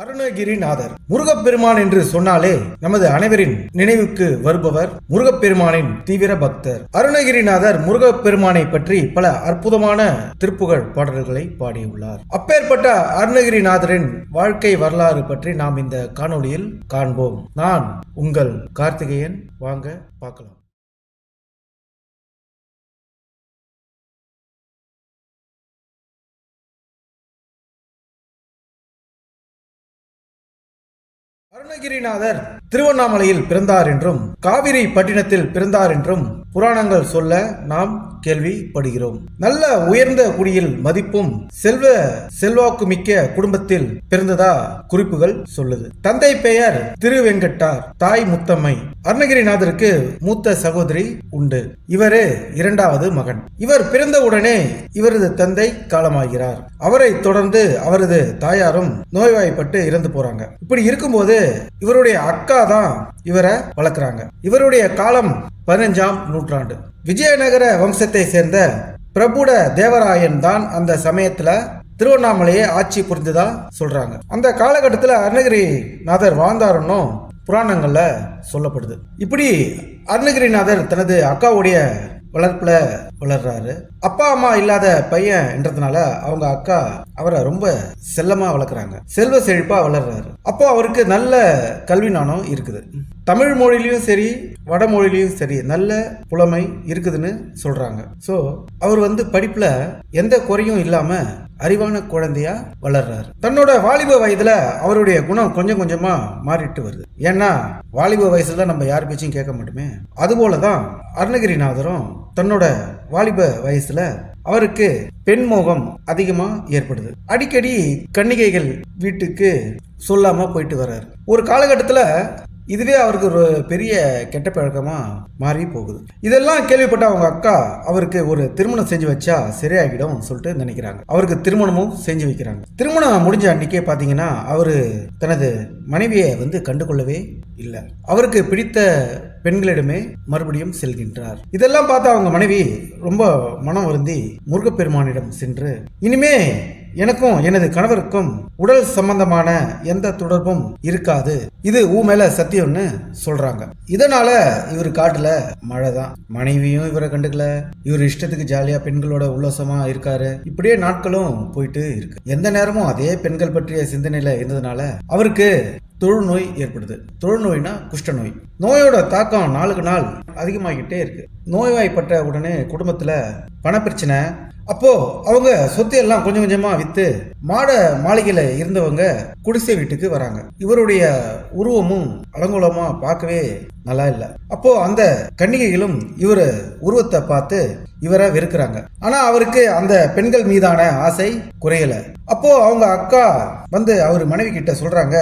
அருணகிரிநாதர். முருகப்பெருமான் என்று சொன்னாலே நமது அனைவரின் நினைவுக்கு வருபவர் முருகப்பெருமானின் தீவிர பக்தர். அருணகிரிநாதர் முருகப்பெருமானை பற்றி பல அற்புதமான திருப்புகழ் பாடல்களை பாடியுள்ளார். அப்பேற்பட்ட அருணகிரிநாதரின் வாழ்க்கை வரலாறு பற்றி நாம் இந்த காணொளியில் காண்போம். நான் உங்கள் கார்த்திகேயன். வாங்க பார்க்கலாம். அருணகிரிநாதர் திருவண்ணாமலையில் பிறந்தார் என்றும் காவிரி பட்டினத்தில் பிறந்தார் என்றும் புராணங்கள் சொல்ல நாம் கேள்விப்படுகிறோம். நல்ல உயர்ந்த குடியில் மதிப்பும் செல்வ செல்வாக்கு மிக்க குடும்பத்தில் பிறந்ததா குறிப்புகள் சொல்லுது. தந்தை பெயர் திருவெங்கட்டார் தாய் முத்தம்மை. அருணகிரிநாதருக்கு மூத்த சகோதரி உண்டு. இவரே இரண்டாவது மகன். இவர் பிறந்தவுடனே இவரது தந்தை காலமாகிறார். அவரை தொடர்ந்து அவரது தாயாரும் நோய்வாய்ப்பட்டு இறந்து போறாங்க. இப்படி இருக்கும்போது இவருடைய அக்கா தான் இவரை வளர்க்குறாங்க. இவருடைய காலம் பதினஞ்சாம் நூற்றாண்டு. விஜயநகர வம்சத்தை சேர்ந்த பிரபுட தேவராயன் தான் அந்த சமயத்துல திருவண்ணாமலையை ஆட்சி புரிந்ததா சொல்றாங்க. அந்த காலகட்டத்தில் அருணகிரிநாதர் வாழ்ந்தாருன்னும் புராணங்களில் சொல்லப்படுது. இப்படி அருணகிரிநாதர் தனது அக்காவுடைய வளர்ப்புல வளர்றாரு. அப்பா அம்மா இல்லாத பையன் என்றதுனால அவங்க அக்கா அவரை ரொம்ப செல்லமா வளர்க்குறாங்க. செல்வ செழிப்பா வளர்றாரு. அப்போ அவருக்கு நல்ல கல்வி நாணம் இருக்குது. தமிழ் மொழிலையும் சரி வடமொழிலையும் சரி நல்ல புலமை இருக்குதுன்னு சொல்றாங்க. ஸோ அவர் வந்து படிப்புல எந்த குறையும் இல்லாம அறிவான குழந்தையா வளர்றாரு. தன்னோட வாலிப வயதுல அவருடைய குணம் கொஞ்சம் கொஞ்சமா மாறிட்டு வருது. ஏன்னா வாலிப வயசுல நம்ம யார் பேச்சையும் கேட்க மாட்டோமே. அதுபோலதான் அருணகிரிநாதரும் தன்னோட வாலிப வயசுல அவருக்கு பெண் மோகம் அதிகமா ஏற்படுது. அடிக்கடி கன்னிகைகள் வீட்டுக்கு சொல்லாம போயிட்டு வர்றாரு. ஒரு காலகட்டத்தில் இதுவே அவருக்கு ஒரு பெரிய கெட்ட பழக்கமாக மாறி போகுது. இதெல்லாம் கேள்விப்பட்ட அவங்க அக்கா அவருக்கு ஒரு திருமணம் செஞ்சு வச்சா சரியாகிடும் சொல்லிட்டு நினைக்கிறாங்க. அவருக்கு திருமணமும் செஞ்சு வைக்கிறாங்க. திருமணம் முடிஞ்ச அன்னைக்கே பார்த்தீங்கன்னா அவர் தனது மனைவியை வந்து கண்டுகொள்ளவே இல்லை. அவருக்கு பிடித்த பெண்களிடமே மறுபடியும் செல்கின்றார். இதெல்லாம் பார்த்து அவங்க மனைவி ரொம்ப மனம் வருந்தி முருகப்பெருமானிடம் சென்று இனிமே எனக்கும் எனது கணவருக்கும் உடல் சம்பந்தமான எந்த தொடர்பும் இருக்காது. இது ஊ மேல சத்தியம்னு சொல்றாங்க. இதனால இவர் காட்டுல மழை தான் மனைவியும் இவரை கண்டுக்கல. இவர் இஷ்டத்துக்கு ஜாலியா பெண்களோட உல்லாசமா இருக்காரு. இப்படியே நாட்களும் போயிட்டு இருக்கு. எந்த நேரமும் அதே பெண்கள் பற்றிய சிந்தனையில இருந்ததுனால அவருக்கு தொழுநோய் ஏற்படுது. தொழுநோய்னா குஷ்டநோய். நோயோட தாக்கம் நாளுக்கு நாள் அதிகமாகிட்டே இருக்கு. நோய்வாய்ப்பட்ட உடனே குடும்பத்துல பணப்பிரச்சனை அப்போது அவங்க சொத்து எல்லாம் கொஞ்சம் கொஞ்சமாக விற்று மாட மாளிகையில் இருந்தவங்க குடிசை வீட்டுக்கு வராங்க. இவருடைய உருவமும் அலங்கோலமா பார்க்கவே நல்லா இல்லை. அப்போ அந்த கன்னிகைகளும் இவர் உருவத்தை பார்த்து இவரை வெறுக்கிறாங்க. ஆனா அவருக்கு அந்த பெண்கள் மீதான ஆசை குறையல. அப்போ அவங்க அக்கா வந்து அவர் மனைவி கிட்ட சொல்றாங்க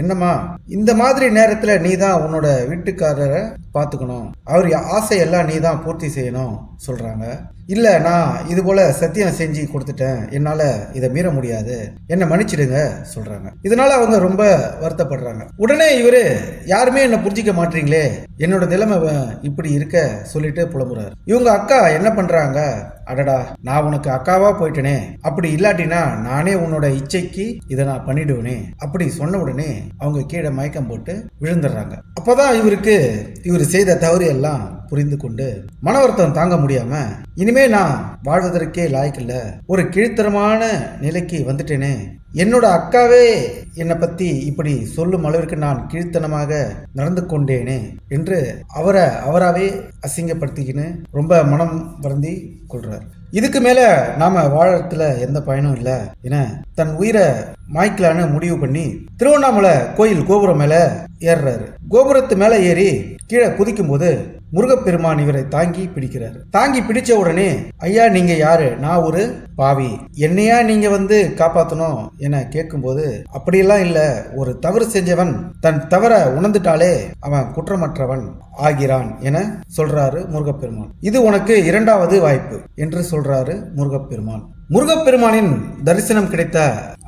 என்னம்மா இந்த மாதிரி நேரத்துல நீ தான் உன்னோட வீட்டுக்காரரை பார்த்துக்கணும். அவர் ஆசையெல்லாம் நீ தான் பூர்த்தி செய்யணும் சொல்றாங்க. இல்ல நான் இது போல சத்தியம் செஞ்சு கொடுத்துட்டேன். என்னால இதை மீற முடியாது. என்னை மன்னிச்சிடுங்க சொல்றாங்க. இதனால அவங்க ரொம்ப வருத்தப்படுறாங்க. உடனே இவரு யாருமே என்ன புரிஞ்சிக்க மாட்டீங்களே. என்னோட நிலைமை இப்படி இருக்க சொல்லிட்டு புலம்புறாரு. இவங்க அக்கா என்ன பண்றாங்க அடடா நான் உனக்கு அக்காவா போயிட்டேனே. அப்படி இல்லாட்டினா நானே உன்னோட இச்சைக்கு இதை நான் பண்ணிடுவேனே. அப்படி சொன்ன உடனே அவங்க கீழே மயக்கம் போட்டு விழுந்துடுறாங்க. அப்போதான் இவருக்கு இவர் செய்த தவறு எல்லாம் புரிந்து கொண்டு மன வருத்தம் தாங்க முடியாம இனிமே நான் வாழ்வதற்கே லாய்க்கில்ல ஒரு கீழ்த்தரமான நிலைக்கு வந்துட்டேனே என்னோட அக்காவே என்னை பற்றி இப்படி சொல்லும் அளவிற்கு நான் கீழ்த்தனமாக நடந்து கொண்டேனே என்று அவரை அவராகவே அசிங்கப்படுத்திக்கின்னு ரொம்ப மனம் வருந்தி கொள்கிறார் இதுக்கு மேலே நாம் வாழறதுல எந்த பயனும் இல்லை என தன் உயிரை மாய்க்கலான்னு முடிவு பண்ணி திருவண்ணாமலை கோயில் கோபுரம் மேல ஏறுறாரு. கோபுரத்து மேல ஏறி கீழே குதிக்கும் போது முருகப்பெருமான் இவரை தாங்கி பிடிக்கிறார். தாங்கி பிடிச்ச உடனே ஐயா நீங்க யாரு? நான் ஒரு பாவி. என்னையா நீங்க வந்து காப்பாத்தணும்? என கேட்கும்போது அப்படியெல்லாம் இல்ல. ஒரு தவறு செஞ்சவன் தன் தவற உணர்ந்துட்டாலே அவன் குற்றமற்றவன் ஆகிறான் என சொல்றாரு முருகப்பெருமான். இது உனக்கு இரண்டாவது வாய்ப்பு என்று சொல்றாரு முருகப்பெருமான். முருகப்பெருமானின் தரிசனம் கிடைத்த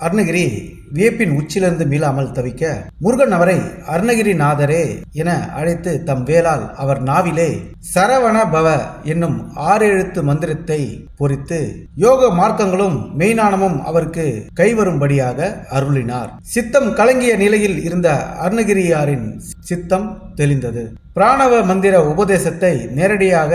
அருணகிரி வியப்பின் உச்சிலிருந்து மீளாமல் தவிக்க முருகன் அவரை அருணகிரிநாதரே என அழைத்து தம் வேளால் அவர் நாவிலே சரவண பவ என்னும் ஆறு எழுத்து மந்திரத்தை பொறித்து யோக மார்க்கங்களும் மெய்ஞானமும் அவருக்கு கைவரும்படியாக அருளினார். சித்தம் கலங்கிய நிலையில் இருந்த அருணகிரியாரின் சித்தம் தெளிந்தது. பிராணவ மந்திர உபதேசத்தை நேரடியாக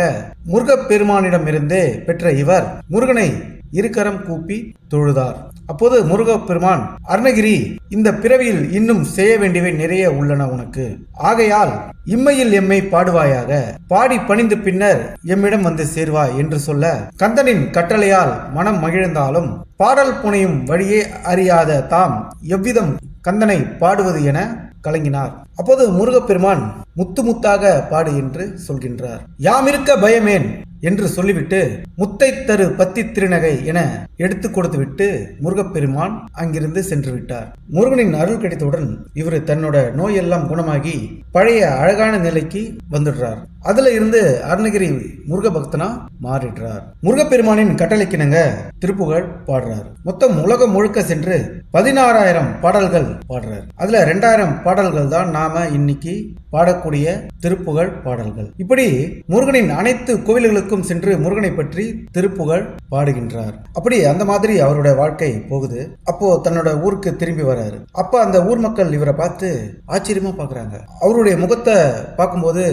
முருகப்பெருமானிடமிருந்தே பெற்ற இவர் முருகனை இருக்கரம் கூப்பி தொழுதார். அப்போது முருகப்பெருமான் அருணகிரி இந்த பிறவியில் இன்னும் செய்ய வேண்டியவை நிறைய உள்ளன உனக்கு. ஆகையால் இம்மையில் எம்மை பாடுவாயாக. பாடி பணிந்து பின்னர் எம்மிடம் வந்து சேர்வாய் என்று சொல்ல கந்தனின் கட்டளையால் மனம் மகிழ்ந்தாலும் பாடல் புனையும் வழியே அறியாத தாம் எவ்விதம் கந்தனை பாடுவது என கலங்கினார். அப்போது முருகப்பெருமான் முத்து முத்தாக பாடு என்று சொல்கின்றார். யாமிருக்க பயமேன் என்று சொல்லிவிட்டு முத்தை தரு பத்தி திருநகை என எடுத்து கொடுத்துவிட்டு முருகப்பெருமான் அங்கிருந்து சென்று விட்டார். முருகனின் அருள் கிடைத்தவுடன் இவர் தன்னோட நோயெல்லாம் குணமாகி பழைய அழகான நிலைக்கு வந்துடுறார். அதுல இருந்து அருணகிரி முருக பக்தனா மாறிடுறார். முருகப்பெருமானின் கட்டளைக்கிணங்க திருப்புகழ் பாடுறார். மொத்தம் உலகம் முழுக்க சென்று பதினாறாயிரம் பாடல்கள் பாடுறார். அதுல ரெண்டாயிரம் பாடல்கள் தான் நாம் இன்னைக்கு பாடக்கூடிய திருப்புகழ் பாடல்கள். இப்படி முருகனின் அனைத்து கோவில்களுக்கும் சென்று முருகனை பற்றி திருப்புகழ் பாடுகின்றார். அப்படி அந்த மாதிரி அவருடைய வாழ்க்கை போகுது. அப்போ தன்னோட ஊருக்கு திரும்பி வராரு. அப்ப அந்த ஊர் மக்கள் இவரை பார்த்து ஆச்சரியமா பாக்குறாங்க. அவருடைய முகத்தை பார்க்கும்போது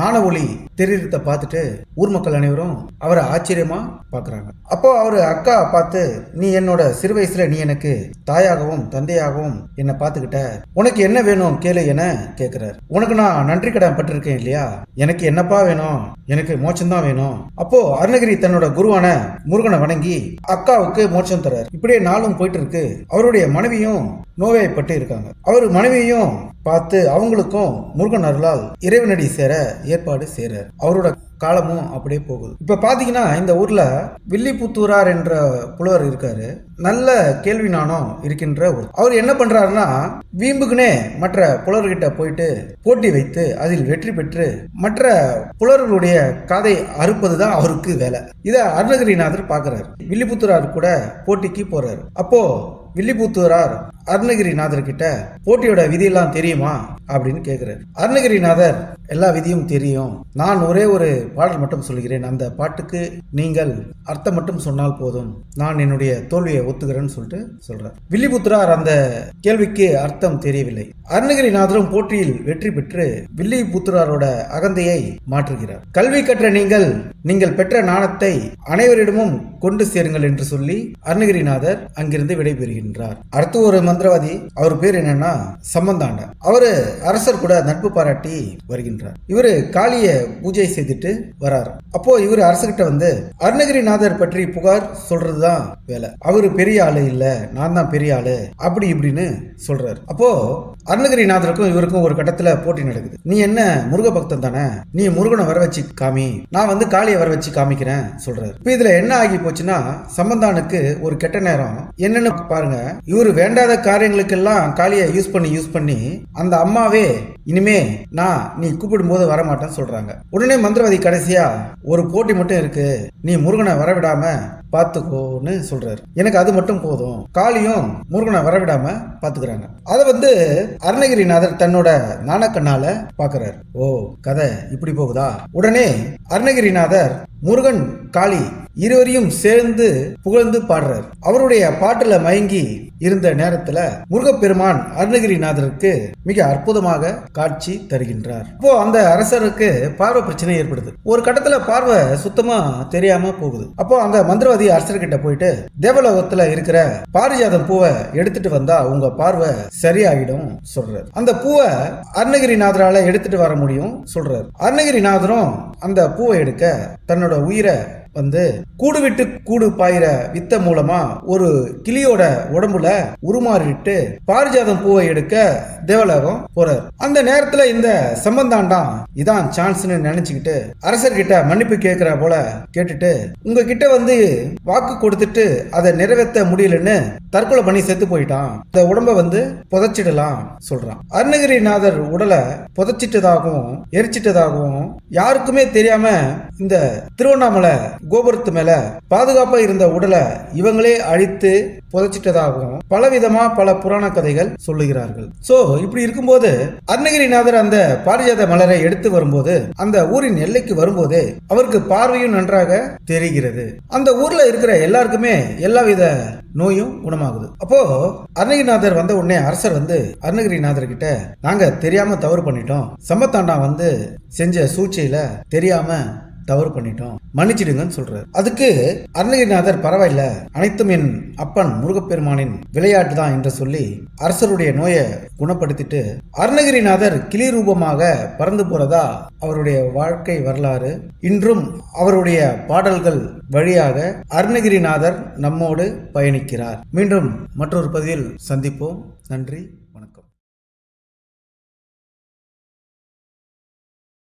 நாண ஒளி தெரியுறத பார்த்துட்டு ஊர் மக்கள் அனைவரும் அவரை ஆச்சரியமா பாக்குறாங்க. அப்போ அவரு அக்கா பார்த்து நீ என்னோட சிறு வயசுல நீ எனக்கு தாயாகவும் தந்தையாகவும் என்னை பார்த்துக்கிட்ட. உனக்கு என்ன வேணும் கேளு என கேட்கிறார் உனக்கு நான் நன்றி கடன் பட்டிருக்கேன் இல்லையா? எனக்கு என்னப்பா வேணும்? எனக்கு மோட்சம் வேணும். அப்போ அருணகிரி தன்னோட குருவான முருகனை வணங்கி அக்காவுக்கு மோட்சம் தரார் இப்படியே நாளும் போயிட்டு இருக்கு அவருடைய மனைவியும் நோய்வாய்ப்பட்டு இருக்காங்க. அவர் மனைவியையும் பார்த்து அவங்களுக்கும் முருகன் அருளால் இறைவனடி சேர ஏற்பாடு செய்றார். அவரோட காலமும் அப்படியே போகுது. இப்போ பார்த்தீங்கன்னா இந்த ஊரில் வில்லிபுத்தூரார் என்ற புலவர் இருக்காரு. நல்ல கேள்வி நாணம் இருக்கின்ற ஊர். அவர் என்ன பண்ணுறாருன்னா வீம்புக்குனே மற்ற புலவர்கிட்ட போயிட்டு போட்டி வைத்து அதில் வெற்றி பெற்று மற்ற புலவர்களுடைய காதை அறுப்பது தான் அவருக்கு வேலை. இதை அருணகிரிநாதர் பார்க்கறாரு வில்லிபுத்தூரார் கூட போட்டிக்கு போகிறாரு அப்போது வில்லிபுத்தூரார் அருணகிரிநாதர் கிட்ட போட்டியோட விதியெல்லாம் தெரியுமா? அப்படின்னு கேட்குறாரு அருணகிரிநாதர் எல்லா விதியும் தெரியும். நான் ஒரே ஒரு பாடல் மட்டும் சொல்கிறேன் அந்த பாட்டுக்கு நீங்கள் அர்த்தம் மட்டும் சொன்னால் போதும். நான் என்னுடைய தோல்வியை ஒத்துக்கிறேன்னு சொல்லிட்டு சொல்றார். வில்லிபுத்திரார் அந்த கேள்விக்கு அர்த்தம் தெரியவில்லை. அருணகிரிநாதரும் போட்டியில் வெற்றி பெற்று வில்லிபுத்திராரோட அகந்தையை மாற்றுகிறார். கல்வி கற்ற நீங்கள் நீங்கள் பெற்ற நாணத்தை அனைவரிடமும் கொண்டு சேருங்கள் என்று சொல்லி அருணகிரிநாதர் அங்கிருந்து விடைபெறுகின்றார். அடுத்து ஒரு மந்திரவாதி அவர் பேர் என்னன்னா சம்பந்தாண்ட அவரு அரசர் கூட நட்பு பாராட்டி வருகின்றார். இவரு காளிய பூஜை செய்துட்டு வராரு. அப்போ இவர் அரசர்கிட்ட வந்து அருணகிரிநாதர் பற்றி புகார் சொல்றதுதான் வேலை. அவரு பெரிய ஆளு இல்ல நான் தான் பெரிய ஆளு அப்படி இப்படின்னு சொல்றாரு. அப்போ அருணகிரிநாதருக்கும் இவருக்கும் ஒரு கட்டத்துல போட்டி நடக்குது. நீ என்ன முருக பக்தன் தானே? நீ முருகனை வர வச்சு காமி. நான் வந்து காளியை வர வச்சு காமிக்கிறேன் சொல்றாரு. இப்போ இதுல என்ன ஆகி போச்சுன்னா சம்பந்தானுக்கு ஒரு கெட்ட நேரம். என்னன்னு பாருங்க. இவரு வேண்டாத காரியங்களுக்கெல்லாம் காளியை யூஸ் பண்ணி யூஸ் பண்ணி அந்த அம்மாவே இனிமே நான் நீ கூப்பிடும் போது வரமாட்டேன்னு சொல்றாங்க. உடனே மந்திரவாதி கடைசியா ஒரு போட்டி மட்டும் இருக்கு. நீ முருகனை வரவிடாம பார்த்துக்கோன்னு சொல்றாரு. எனக்கு அது மட்டும் போதும். காளியும் முருகனை வரவிடாம பாத்துக்கிறாங்க அதை வந்து அருணகிரிநாதர் தன்னோட நாணக்கண்ணால பாக்குறாரு ஓ கதை இப்படி போகுதா? உடனே அருணகிரிநாதர் முருகன் காளி இருவரையும் சேர்ந்து புகழ்ந்து பாடுறார். அவருடைய பாட்டுல மயங்கி இருந்த நேரத்துல முருகப்பெருமான் அருணகிரிநாதருக்கு மிக அற்புதமாக காட்சி தருகின்றார். இப்போ அந்த அரசருக்கு பார்வை பிரச்சனை ஏற்படுது. ஒரு கட்டத்துல பார்வை சுத்தமா தெரியாம போகுது. அப்போ அந்த மந்திரவாதி அரசர்கிட்ட போயிட்டு தேவலோகத்துல இருக்கிற பாரிஜாதம் பூவை எடுத்துட்டு வந்தா உங்க பார்வை சரியாகிடும் சொல்றாரு. அந்த பூவை அருணகிரிநாதரால எடுத்துட்டு வர முடியும் சொல்றாரு. அருணகிரிநாதரும் அந்த பூவை எடுக்க தன்னோட உயிரை வந்து கூடு விட்டு கூடு பாயிற வித்த மூலமா ஒரு கிளியோட உடம்புல உருமாறிட்டு பாரிஜாதம் பூவை எடுக்க தேவலோகம் போறார். அந்த நேரத்துல இந்த சம்பந்தாண்டாம் இதான் சான்ஸ்னு நினைச்சுக்கிட்டு அரசர்கிட்ட மன்னிப்பு கேட்கிற போல கேட்டுட்டு உங்ககிட்ட வந்து வாக்கு கொடுத்துட்டு அதை நிறைவேற்ற முடியலன்னு தற்கொலை பண்ணி செத்து போயிட்டான். இந்த உடம்ப வந்து புதைச்சிடலாம் சொல்றான். அருணகிரிநாதர் உடலை புதைச்சிட்டதாகவும் எரிச்சிட்டதாகவும் யாருக்குமே தெரியாம இந்த திருவண்ணாமலை கோபுரத்து மேல பாதுகாப்பா இருந்த உடலை இவங்களே அழித்து புதைச்சிட்டதாகவும் பலவிதமா பல புராண கதைகள் சொல்லுகிறார்கள். சோ இப்படி இருக்கும்போது அருணகிரிநாதர் அந்த பாரிஜாத மலரை எடுத்து வரும்போது அந்த ஊரின் எல்லைக்கு வரும்போது அவருக்கு பார்வையும் நன்றாக தெரிகிறது. அந்த ஊர்ல இருக்கிற எல்லாருக்குமே எல்லாவித நோயும் குணமாகுது. அப்போ அருணகிரிநாதர் வந்த உடனே அரசர் வந்து அருணகிரிநாதர் கிட்ட நாங்க தெரியாம தவறு பண்ணிட்டோம். சம்பத்தாண்டா வந்து செஞ்ச சூழ்ச்சியில தெரியாம தவறு பண்ணிட்டோம். மன்னிச்சிடுங்கன்னு சொல்றாரு. அதுக்கு அருணகிரிநாதர் பரவாயில்ல அனைத்தும் என் அப்பன் முருகப்பெருமானின் விளையாட்டு தான் என்று சொல்லி அரசருடைய நோயை குணப்படுத்திட்டு அருணகிரிநாதர் கிளி ரூபமாக பறந்து போறதா அவருடைய வாழ்க்கை வரலாறு. இன்றும் அவருடைய பாடல்கள் வழியாக அருணகிரிநாதர் நம்மோடு பயணிக்கிறார். மீண்டும் மற்றொரு பதிவில் சந்திப்போம். நன்றி.